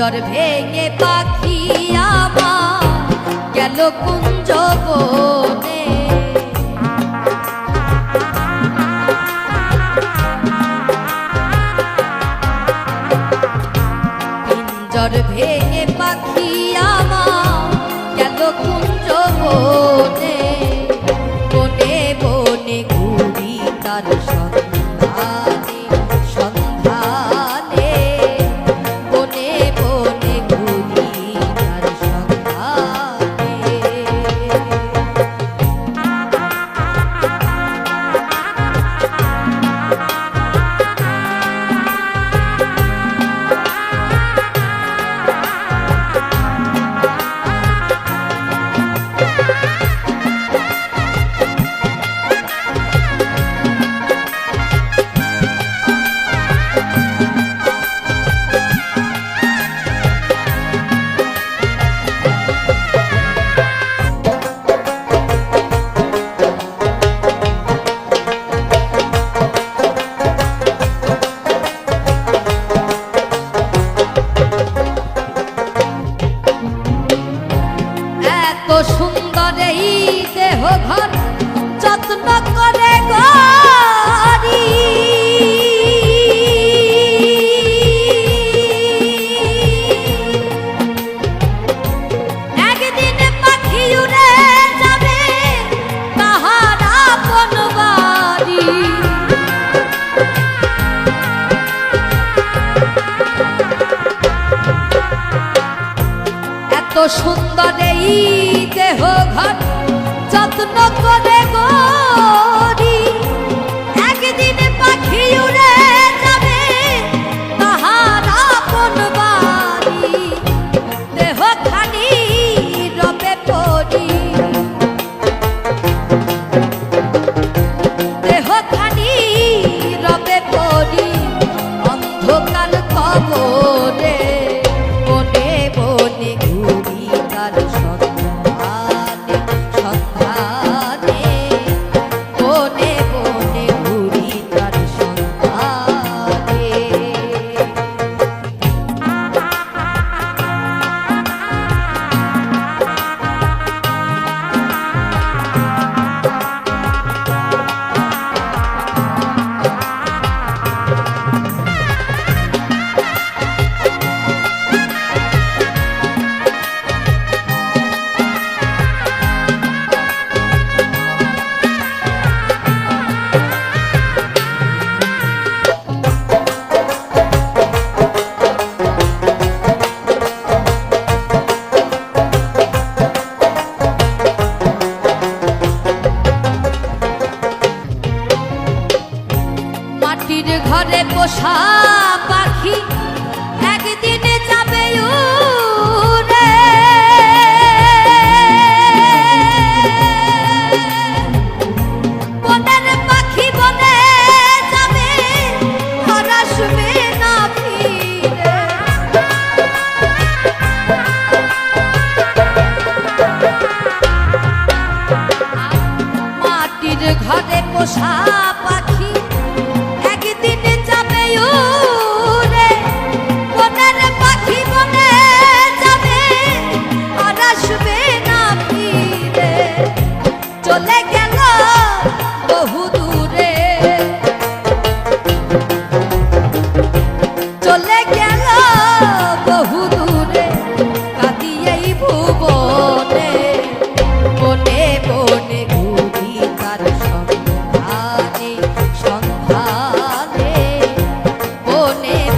জ্বর ভেঙে পাখি আমার গেল কুঞ্জ বনে। জ্বর ভেঙে পাখি আমার গেল কুঞ্জ বনে। বনে বনে ঘুরি তার সব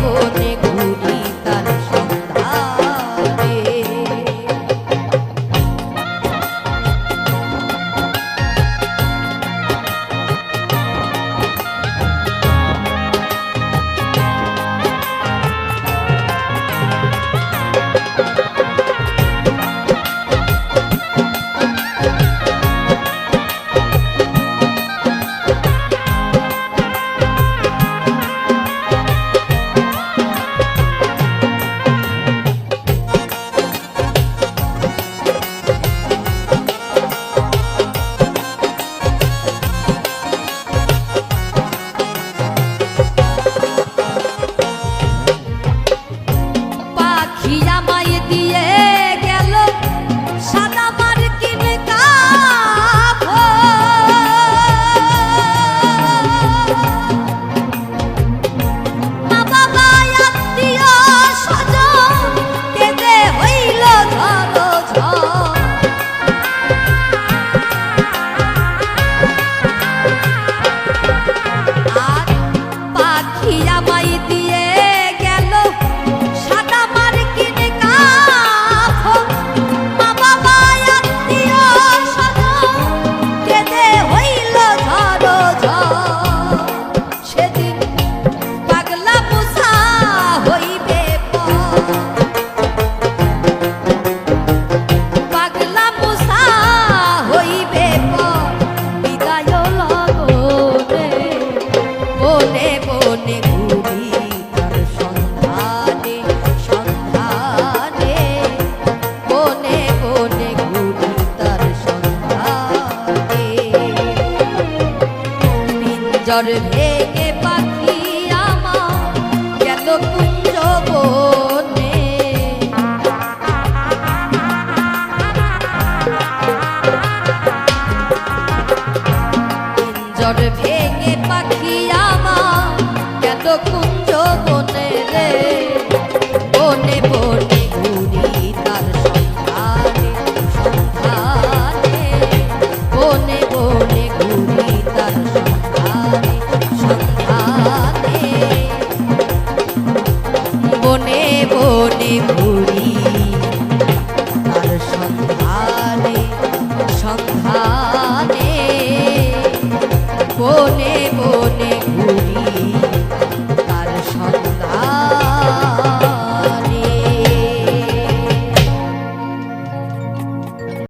বোনে পিঞ্জর ভেঙে পাখি আমার গেল কুঞ্জ বনে? ভেঙে পাখি আমার গেল কুঞ্জ বনে রে? সখানে বনে বনে